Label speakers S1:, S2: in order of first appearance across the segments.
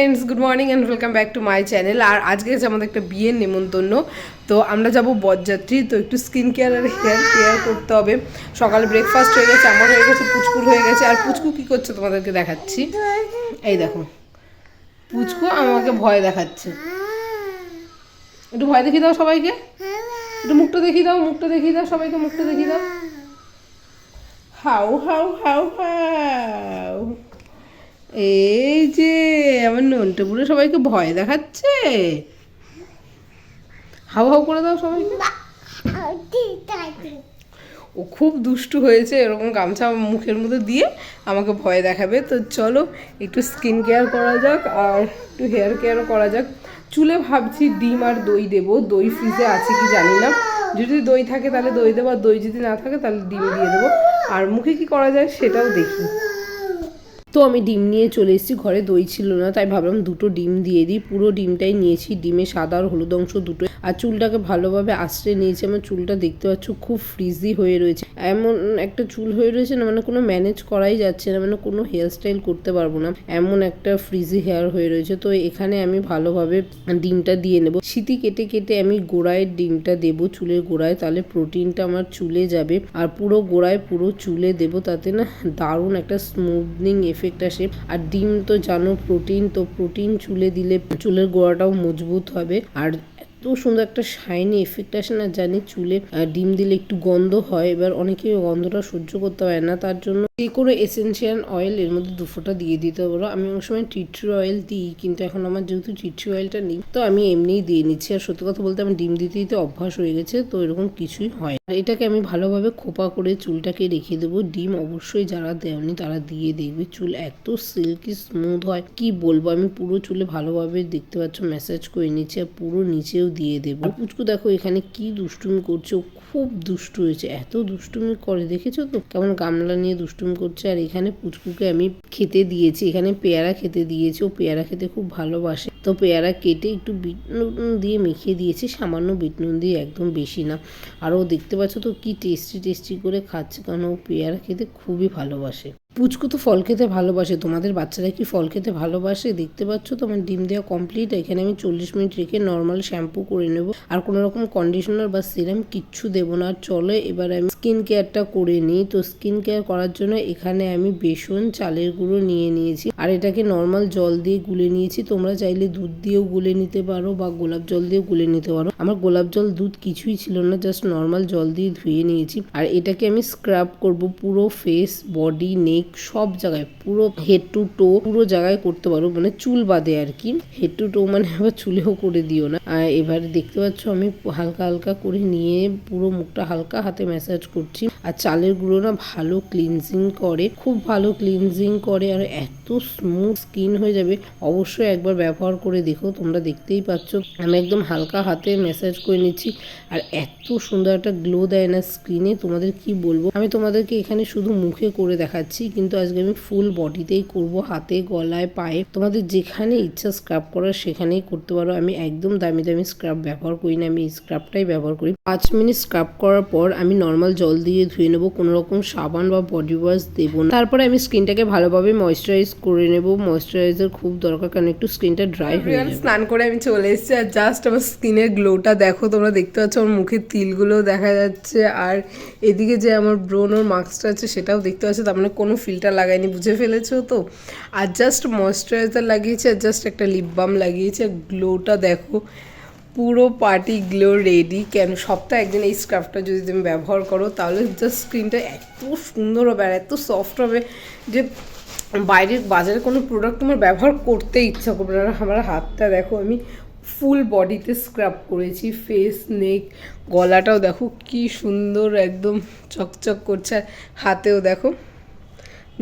S1: Friends good morning and welcome back to my channel আর আজকে হচ্ছে আমাদের একটা বিয়ের নেমন্তন্ন তো আমরা যাব বরযাত্রী, তো একটু স্কিন কেয়ার আর হেয়ার কেয়ার করতে হবে। সকালে ব্রেকফাস্ট হয়ে গেছে, আমার হয়ে গেছে, পুচকুর হয়ে গেছে। আর পুচকু কী করছে তোমাদেরকে দেখাচ্ছি? এই দেখো, পুচকু আমাকে ভয় দেখাচ্ছে। একটু ভয় দেখিয়ে দাও সবাইকে। একটু মুখটা দেখিয়ে দাও, মুখটা দেখিয়ে দাও সবাইকে, মুখটা দেখিয়ে দাও। হাউ হাউ হাউ হাউ। এই যে আমার নন্টে পুরো সবাইকে ভয় দেখাচ্ছে। হাউ হাউ করে দাও সবাইকে। ও খুব দুষ্টু হয়েছে এরকম গামছা মুখের মধ্যে দিয়ে আমাকে ভয় দেখাবে। তো চলো একটু স্কিন কেয়ার করা যাক আর একটু হেয়ার কেয়ারও করা যাক। চুলে ভাবছি ডিম আর দই দেবো। দই ফ্রিজে আছে কি জানি না। যদি দই থাকে তাহলে দই দেবো আর দই যদি না থাকে তাহলে ডিম দিয়ে দেবো। আর মুখে কি করা যায় সেটাও দেখি। তো আমি ডিম নিয়ে চলে এসেছি, ঘরে দই ছিল না, তাই ভাবলাম দুটো ডিম দিয়ে দিই। পুরো ডিমটাই নিয়েছি, ডিমে সাদা আর হলুদ অংশ দুটো আর চুলটাকে ভালোভাবে আশ্রয় নিয়েছি, আমার চুলটা দেখতে পাচ্ছ খুব ফ্রিজি হয়ে রয়েছে। এমন একটা চুল হয়ে রয়েছে না মানে কোনো ম্যানেজ করাই যাচ্ছে না মানে কোনো হেয়ার স্টাইল করতে পারব না। এমন একটা ফ্রিজি হেয়ার হয়ে রয়েছে, তো এখানে আমি ভালোভাবে ডিমটা দিয়ে নেব। সিটি কেটে কেটে আমি গোড়ায় ডিমটা দেবো, চুলের গোড়ায়, তাহলে প্রোটিনটা আমার চুলে যাবে। আর পুরো গোড়ায় পুরো চুলে দেবো, তাতে না দারুণ একটা স্মুথনিং এফেক্ট আসে আর ডিম তো জানো প্রোটিন তো প্রোটিন চুলে দিলে চুলের গোড়াটাও মজবুত হবে। আর এত সুন্দর একটা শাইনি এফেক্ট আসে না জানি চুলে ডিম দিলে একটু গন্ধ হয়, এবার অনেকে গন্ধটা সহ্য করতে পারে না, তার জন্য যে কোনো এসেন্সিয়াল অয়েল এর মধ্যে দু ফোঁটা দিয়ে দিতে পারো। আমি অনেক সময় টিট্রি অয়েল দিই, কিন্তু এখন আমার যেহেতু টিট্রি অয়েলটা নেই, তো আমি এমনিই দিয়ে নিচ্ছি। আর সত্যি কথা বলতে আমার ডিম দিতে দিতে অভ্যাস হয়ে গেছে, তো এরকম কিছুই হয়। আর এটাকে আমি ভালোভাবে খোপা করে চুলটাকে রেখে দেবো। ডিম অবশ্যই যারা দেয়নি, তারা দিয়ে দেখবে চুল এত সিল্কি স্মুথ হয়। কি বলব, আমি পুরো চুলে ভালোভাবে দেখতে পাচ্ছ ম্যাসাজ করে নিচ্ছি আর পুরো নিচেও দিয়ে দেবো। পুচকু দেখো, এখানে কি দুষ্টুমি করছে খুব দুষ্টু হয়েছে, এত দুষ্টুমি করে, দেখেছ তো? কেমন গামলা নিয়ে দুষ্টুমি করছে, আর এখানে পুচকুকে আমি খেতে দিয়েছি, এখানে পেয়ারা খেতে দিয়েছি, ও পেয়ারা খেতে খুব ভালোবাসে। তো পেয়ারা কেটে একটু বিট নুন দিয়ে মেখে দিয়েছি, সামান্য বিট নুন দিয়ে একদম বেশি না। আর ও দেখতে পাচ্ছ তো কি টেস্টি টেস্টি করে খাচ্ছে, কারণ ও পেয়ারা খেতে খুবই ভালোবাসে। পুচকু তো ফল খেতে ভালোবাসে। তোমাদের বাচ্চারা কি ফল খেতে ভালোবাসে? দেখতে পাচ্ছ তো, আমার ডিম দেওয়া কমপ্লিট এখানে আমি চল্লিশ মিনিট রেখে নর্মাল শ্যাম্পু করে নেব। আর কোনো রকম কন্ডিশনার বা সিরাম কিচ্ছু দেবো না। আর চলো, এবার আমি স্কিন কেয়ারটা করে নিই। তো স্কিন কেয়ার করার জন্য এখানে আমি বেসন, চালের গুঁড়ো নিয়ে নিয়েছি। আর এটাকে নর্মাল জল দিয়ে গুলে নিয়েছি। তোমরা চাইলে দুধ দিয়েও গুলে নিতে পারো বা গোলাপ জল দিয়েও গুলে নিতে পারো। আমার গোলাপ জল, দুধ কিছুই ছিল না জাস্ট নর্মাল জল দিয়ে ধুয়ে নিয়েছি। আর এটাকে আমি স্ক্রাব করব পুরো ফেস বডি নেক সব জায়গায়, পুরো হেড টু টো পুরো জায়গায় করতে পারো। মানে চুল বাদে আর কি। হেড টু টো মানে আবার চুলেও করে দিও না। আর এবার দেখতে পাচ্ছ, আমি হালকা হালকা করে নিয়ে পুরো মুখটা হালকা হাতে ম্যাসাজ করছি। আর চালের গুঁড়ো না ভালো ক্লিনজিং করে। খুব ভালো ক্লিনজিং করে আর এত স্মুথ স্কিন হয়ে যাবে। অবশ্যই একবার ব্যবহার করে দেখো, তোমরা দেখতেই পাচ্ছ। আমি একদম হালকা হাতে ম্যাসাজ করে নিচ্ছি। আর এত সুন্দর একটা গ্লো দেয় না স্কিনে তোমাদের কি বলব? আমি তোমাদেরকে এখানে শুধু মুখে করে দেখাচ্ছি। কিন্তু আজকে আমি ফুল বডিতেই করব হাতে গলায় পায়ে। তোমাদের যেখানে ইচ্ছা স্ক্রাব করার সেখানেই করতে পারো। আমি একদম দামি দামি স্ক্রাব ব্যবহার করি না আমি এই স্ক্রাবটাই ব্যবহার করি। পাঁচ মিনিট স্ক্রাব করার পর আমি নর্মাল জল দিয়ে ধুয়ে নেব কোনো রকম সাবান বা বডি ওয়াশ দেবো না। তারপরে আমি স্কিনটাকে ভালোভাবে ময়শ্চারাইজ করে নেব। ময়শ্চারাইজার খুব দরকার কারণ একটু স্কিনটা ড্রাই হয়ে যাবে। স্নান করে আমি চলে এসেছি আর জাস্ট আমার স্কিনের গ্লোটা দেখো তোমরা দেখতে পাচ্ছ আমার মুখের তিলগুলো দেখা যাচ্ছে। আর এদিকে যে আমার ব্রোনোর মাস্কটা আছে সেটাও দেখতে পাচ্ছ। তার মানে কোনো ফিল্টার লাগাইনি, বুঝে ফেলেছো তো? আর জাস্ট ময়শ্চারাইজার লাগিয়েছি আর জাস্ট একটা লিপ বাম লাগিয়েছি আর গ্লোটা দেখো, পুরো পার্টি গ্লো রেডি কেন, সপ্তাহে একদিন এই স্ক্রাফটা যদি তুমি ব্যবহার করো, তাহলে জাস্ট স্ক্রিনটা এত সুন্দর হবে আর এত সফট হবে যে বাইরের বাজারে কোনো প্রোডাক্ট তোমার ব্যবহার করতে ইচ্ছা করবে না। আমার হাতটা দেখো, আমি ফুল বডিতে স্ক্রাব করেছি ফেস নেক গলাটাও দেখো কি সুন্দর একদম চকচক করছে। হাতেও দেখো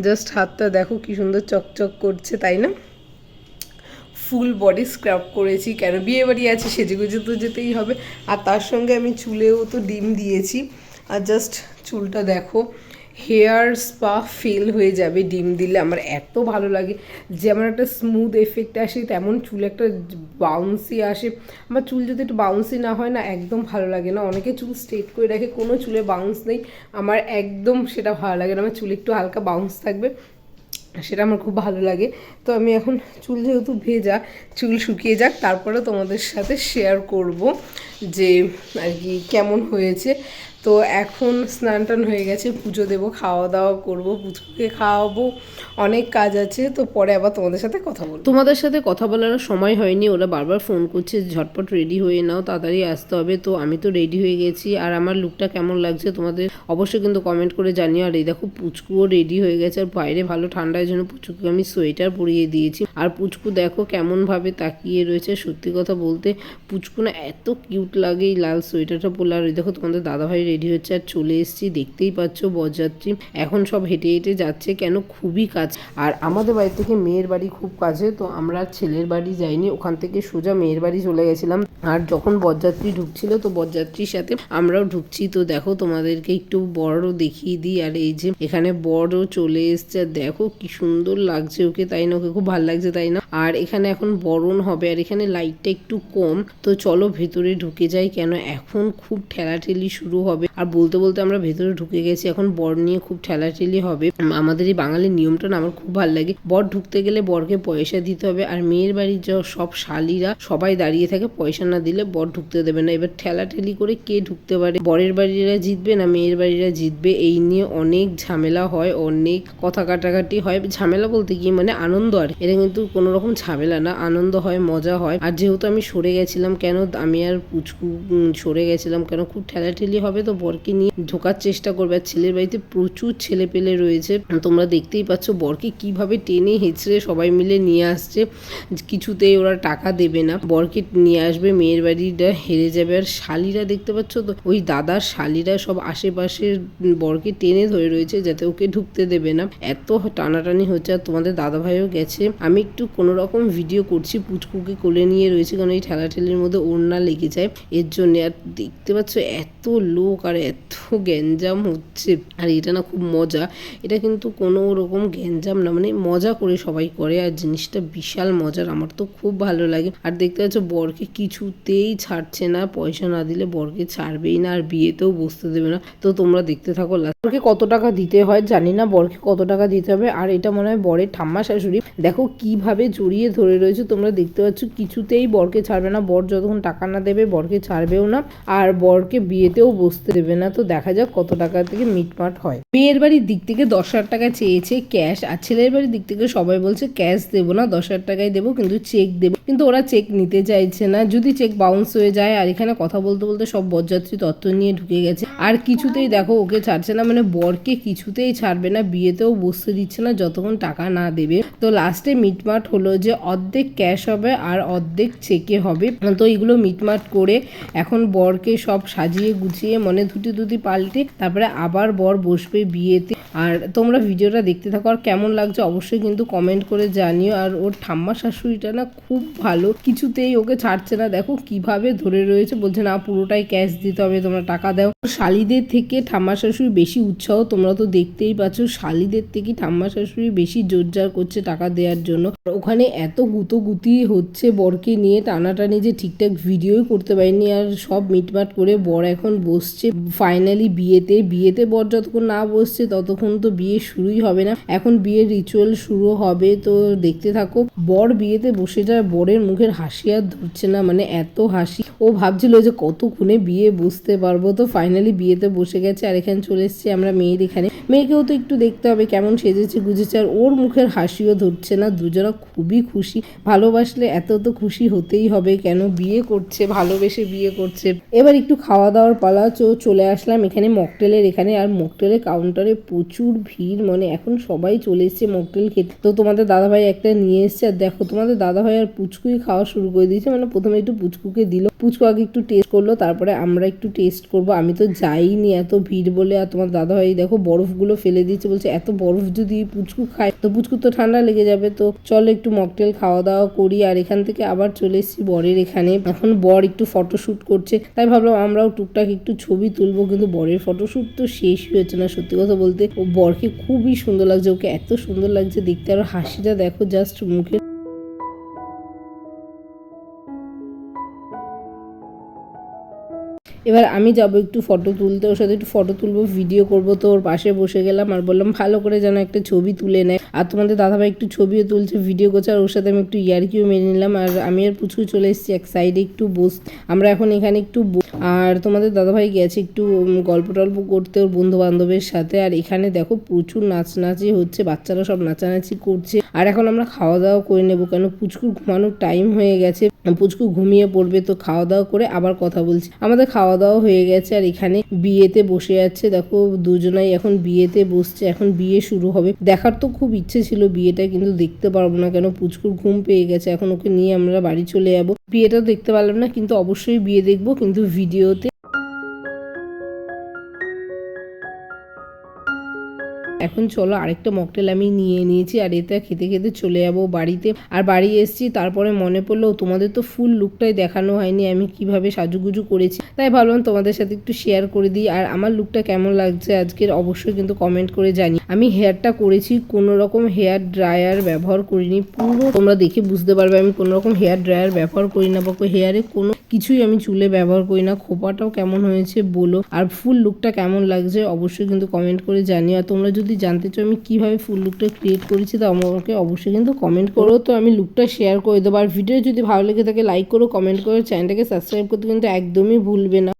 S1: জাস্ট হাতটা দেখো কি সুন্দর চকচক করছে, তাই না? ফুল বডি স্ক্রাব করেছি, কেন বিয়ে বাড়ি আছে সেজেগুজে তো যেতেই হবে। আর তার সঙ্গে আমি চুলেও তো ডিম দিয়েছি। আর জাস্ট চুলটা দেখো হেয়ার স্পা ফেল হয়ে যাবে, ডিম দিলে আমার এত ভালো লাগে। যেমন একটা স্মুথ এফেক্ট আসে, তেমন চুল একটা বাউন্সি আসে। আমার চুল যদি একটু বাউন্সি না হয় না, একদম ভালো লাগে না। অনেকে চুল স্ট্রেট করে রাখে কোনো চুলে বাউন্স নেই। আমার একদম সেটা ভালো লাগে না। আমার চুল একটু হালকা বাউন্স থাকবে, সেটা আমার খুব ভালো লাগে। তো আমি এখন চুল যেহেতু ভেজা, চুল শুকিয়ে যাক, তারপরে তোমাদের সাথে শেয়ার করব যে আর কি কেমন হয়েছে। তো এখন স্নান টান হয়ে গেছে, পুজো দেবো, খাওয়া দাওয়া করব, পুজোকে খাওয়াবো, অনেক কাজ আছে, তো পরে আবার তোমাদের সাথে কথা বলব। তোমাদের সাথে কথা বলার সময় হয়নি, ওরা বারবার ফোন করছে, ঝটপট রেডি হয়ে নাও, তাড়াতাড়ি আসতে হবে, তো আমি তো রেডি হয়ে গেছি, আর আমার লুকটা কেমন লাগছে তোমাদের অবশ্যই কিন্তু কমেন্ট করে জানিও, আর এই দেখো পুচকুও রেডি হয়ে গেছে, আর বাইরে ভালো ঠান্ডার জন্য পুচকুকে আমি সোয়েটার পরিয়ে দিয়েছি, আর পুচকু দেখো কেমনভাবে তাকিয়ে রয়েছে, সত্যি কথা বলতে পুচকু না এত কিউট লাগে এই লাল সোয়েটারটা পরলে, আর এই দেখো তোমাদের দাদাভাই রেডি হচ্ছে আর চলে এসেছি, দেখতেই পাচ্ছ বরযাত্রী। এখন সব হেঁটে হেঁটে যাচ্ছে কেন? খুবই কাজ। আর আমাদের বাড়ি থেকে মেয়ের বাড়ি খুব কাছে, তো আমরা ছেলের বাড়ি যাইনি। ওখান থেকে সোজা মেয়ের বাড়ি চলে গেছিলাম। আর যখন বরযাত্রী ঢুকছিল, তো বরযাত্রীর সাথে আমরাও ঢুকছি। তো দেখো, তোমাদেরকে একটু বড়ও দেখিয়ে দিই। আর এই যে, এখানে বড়ও চলে এসছে। আর দেখো, কি সুন্দর লাগছে ওকে। তাই না ওকে? খুব ভালো লাগছে, তাই না? আর এখানে এখন বরণ হবে আর এখানে লাইটটা একটু কম। তো চলো ভেতরে ঢুকে যাই কেন এখন খুব ঠেলাঠেলি শুরু হবে। আর বলতে বলতে আমরা ভেতরে ঢুকে গেছি, এখন বর নিয়ে খুব ঠেলাঠেলি হবে। আমাদের এই বাঙালির নিয়মটা না আমার খুব ভালো লাগে। বর ঢুকতে গেলে বরকে পয়সা দিতে হবে আর মেয়ের বাড়ির যা সব শালিরা সবাই দাঁড়িয়ে থাকে, পয়সা না দিলে বর ঢুকতে দেবে না। এবার ঠেলাঠেলি করে কে ঢুকতে পারে? বরের বাড়িরা জিতবে না মেয়ের বাড়িরা জিতবে? এই নিয়ে অনেক ঝামেলা হয়, অনেক কথা কাটাকাটি হয়। ঝামেলা বলতে কি মানে আনন্দ আর এটা কিন্তু কোনো রকম ঝামেলা না, আনন্দ হয়, মজা হয়। আর যেহেতু আমি সরে গেছিলাম, কেন আমি আর পুচকু সরে গেছিলাম, কেন খুব ঠেলাঠেলি হবে তো বরকে নিয়ে ঢোকার চেষ্টা করবে। আর ছেলের বাড়িতে প্রচুর ছেলে পেলে রয়েছে। তোমরা দেখতেই পাচ্ছ বরকে কীভাবে টেনে হেঁচড়ে সবাই মিলে নিয়ে আসছে। কিছুতেই ওরা টাকা দেবে না। বরকে নিয়ে আসবে, মেয়ের বাড়িটা হেরে যাবে। আর শালিরা দেখতে পাচ্ছ তো, ওই দাদার শালিরা সব আশেপাশের বরকে টেনে ধরে রয়েছে, যাতে ওকে ঢুকতে দেবে না। এত টানাটানি হচ্ছে, আর তোমাদের দাদা ভাইও গেছে। আমি একটু কোনো রকম ভিডিও করছি, পুচকুকে কোলে নিয়ে রয়েছে কারণ এই ঠেলাঠেলির মধ্যে ওড়না লেগে যায়। এর জন্য আর দেখতে পাচ্ছ এত লোক আর এত গ্যাঞ্জাম হচ্ছে। আর এটা না খুব মজা। এটা কিন্তু কোনো রকম গ্যাঞ্জাম না মানে মজা করে সবাই করে আর জিনিসটা বিশাল মজার। আমার তো খুব ভালো লাগে। আর দেখতে পাচ্ছ বরকে কিছুতেই ছাড়ছে না। পয়সা না দিলে বরকে ছাড়বেই না আর বিয়েতেও বসতে দেবে না। তো তোমরা দেখতে থাকো বরকে কত টাকা দিতে হয় জানি না। বরকে কত টাকা দিতে হবে? আর এটা মনে হয় বরের ঠাম্মা শাশুড়ি। দেখো কীভাবে জড়িয়ে ধরে রয়েছে। তোমরা দেখতে পাচ্ছ, কিছুতেই বরকে ছাড়বে না। বর যতক্ষণ টাকা না দেবে, বরকে ছাড়বেও না। আর বরকে বিয়েতেও বসতে দেবে না। তো দেখা যাক কত টাকা থেকে মিটমাট হয়। মেয়ের বাড়ির দিক থেকে দশ হাজার টাকা চেয়েছে ক্যাশ। আর ছেলের বাড়ির দিক থেকে সবাই বলছে, ক্যাশ দেবো না, দশ হাজার টাকাই দেবো, কিন্তু চেক দেবো। কিন্তু ওরা চেক নিতে চাইছে না। যদি চেক বাউন্স হয়ে যায়, আর এখানে কথা বলতে বলতে সব বরযাত্রী তত্ত্ব নিয়ে ঢুকে গেছে। আর কিছুতেই দেখো, ওকে ছাড়ছে না। মানে বরকে কিছুতেই ছাড়বে না। বিয়েতেও বসতে দিচ্ছে না, যতক্ষণ টাকা না দেবে। তো লাস্টে মিটমাট হলো যে অর্ধেক ক্যাশ হবে আর অর্ধেক চেকে হবে। তো এগুলো মিটমাট করে এখন বরকে সব সাজিয়ে গুছিয়ে মনে ধুতি ধুতি পাল্টে তারপরে আবার বর বসবে বিয়েতে। আর তোমরা ভিডিওটা দেখতে থাকো আর কেমন লাগছে অবশ্যই কিন্তু কমেন্ট করে জানিও। আর ওর ঠাম্মা শাশুড়িটা না খুব ভালো। কিছুতেই ওকে ছাড়ছে না। দেখো কীভাবে ধরে রয়েছে। বলছে, না, পুরোটাই ক্যাশ দিতে হবে, তোমরা টাকা দাও। শালিদের থেকে ঠাম্মা শাশুড়ি বেশি উৎসাহ। তোমরা তো দেখতেই পাচ্ছ, শালিদের থেকে ঠাম্মা শাশুড়ি বেশি জোরজার করছে টাকা দেওয়ার জন্য। আর ওখানে এত গুতোগুতি হচ্ছে বরকে নিয়ে, টানাটানি যে ঠিকঠাক ভিডিওই করতে পারিনি আর সব মিটমাট করে বর এখন বসছে। ফাইনালি বিয়েতে বিয়েতে বর যতক্ষণ না বসছে ততক্ষণ তো বিয়ে শুরুই হবে না। এখন বিয়ের রিচুয়াল শুরু হবে, তো দেখতে থাকো। বর বিয়েতে বসে যায়, বরের মুখের হাসি আর ধরছে না মানে এত হাসি। ও ভাবছিল যে কতক্ষণে বিয়ে বসতে পারব, তো ফাইনালি বিয়েতে বসে গেছে আর এখানে চলে এসেছি আমরা মেয়ের এখানে। মেয়েকেও তো একটু দেখতে হবে কেমন সেজেছে গুজেছে, আর ওর মুখের হাসিও ধরছে না, দুজনা খুবই খুশি। ভালোবাসলে এত তো খুশি হতেই হবে। কেন বিয়ে করছে? ভালোবেসে বিয়ে করছে। এবার একটু খাওয়া দাওয়ার পালা, তো চলে আসলাম এখানে মকটেলের এখানে। আর মকটেলের কাউন্টারে প্রচুর ভিড় মানে এখন সবাই চলে এসছে মকটেল খেতে। তো তোমাদের দাদাভাই একটা নিয়ে এসছে। আর দেখো, তোমাদের দাদাভাই আর পুচকুই খাওয়া শুরু করে দিয়েছে। মানে প্রথমে একটু পুচকুকে দিল। পুচকু আগে একটু টেস্ট করল, তারপরে আমরা একটু টেস্ট করব। আমি তো যাইনি এত ভিড় বলে। আর তোমার দাদাভাই দেখো, বরফগুলো ফেলে দিয়েছে। বলছে, এত বরফ যদি পুচকু খায়, তো পুচকু তো ঠান্ডা লেগে যাবে। তো চলো একটু মকটেল খাওয়া দাওয়া করি আর এখান থেকে আবার চলে এসেছি বরের এখানে। এখন বর একটু ফটোশ্যুট করছে। তাই ভাবলাম আমরাও টুকটাক একটু ছবি তুলবো, কিন্তু বরের ফটোশ্যুট তো শেষ হয়েছে না, সত্যি কথা বলতে। ও বরকে খুবই সুন্দর লাগছে, ওকে এত সুন্দর লাগছে, দেখতে আর হাসিটা দেখো জাস্ট মুখে। এবার আমি যাব একটু ফটো তুলতে, ওর সাথে একটু ফটো তুলবো ভিডিও করব তো, ওর পাশে বসে গেলাম আর বললাম, ভালো করে যেন একটা ছবি তুলে নেয় আর তোমাদের দাদাভাই একটু ছবিও তুলছে ভিডিও করছে, আর ওর সাথে আমি একটু ইয়ারকিও মেনে নিলাম। আর আমি আর পুচকু চলে এসেছি এক সাইডে একটু বস আমরা এখন এখানে একটু আর তোমাদের দাদাভাই গেছে একটু গল্প টল্প করতে ওর বন্ধু বান্ধবের সাথে। আর এখানে দেখো প্রচুর নাচ নাচনাচি হচ্ছে, বাচ্চারা সব নাচানাচি করছে। আর এখন আমরা খাওয়া দাওয়া করে নেব, কেন পুচকুর ঘুমানোর টাইম হয়ে গেছে। পুচকু ঘুমিয়ে পড়বে, তো খাওয়া দাওয়া করে আবার কথা বলছি। আমাদের খাওয়া দাওয়া হয়ে গেছে আর এখানে বিয়েতে বসে আছে। দেখো, দুজনাই এখন বিয়েতে বসছে, এখন বিয়ে শুরু হবে। দেখার তো খুব ইচ্ছে ছিল বিয়েটা, কিন্তু দেখতে পারব না কেন। পুচকুর ঘুম পেয়ে গেছে, এখন ওকে নিয়ে আমরা বাড়ি চলে যাব। বিয়েটা দেখতে পারলাম না, কিন্তু অবশ্যই বিয়ে দেখব, কিন্তু ভিডিওতে এখন চলো আরেকটা মকটেল আমি নিয়ে নিয়েছি আর এটা খেতে খেতে চলে যাব বাড়িতে। আর বাড়ি এসেছি, তারপরে মনে পড়ল তোমাদের তো ফুল লুকটাই দেখানো হয়নি, আমি কীভাবে সাজুগুজু করেছি। তাই ভাবলাম তোমাদের সাথে একটু শেয়ার করে দিই, আর আমার লুকটা কেমন লাগছে আজকের অবশ্যই কিন্তু কমেন্ট করে জানি আমি হেয়ারটা করেছি কোনো রকম হেয়ার ড্রায়ার ব্যবহার করিনি, পুরো তোমরা দেখে বুঝতে পারবে আমি কোনো রকম হেয়ার ড্রায়ার ব্যবহার করি না, বা হেয়ারে কোনো কিছুই আমি চুলে ব্যবহার করি না। খোপাটাও কেমন হয়েছে বলো। আর ফুল লুকটা কেমন লাগছে অবশ্যই কিন্তু কমেন্ট করে জানিও। আর তোমরা যদি জানতে চাও আমি কীভাবে ফুল লুকটা ক্রিয়েট করেছি তা আমাকে অবশ্যই কিন্তু কমেন্ট করো। তো আমি লুকটা শেয়ার করে দেবো। আর ভিডিও যদি ভালো লেগে থাকে লাইক করো কমেন্ট করো। চ্যানেলটাকে সাবস্ক্রাইব করতে কিন্তু একদমই ভুলবে না।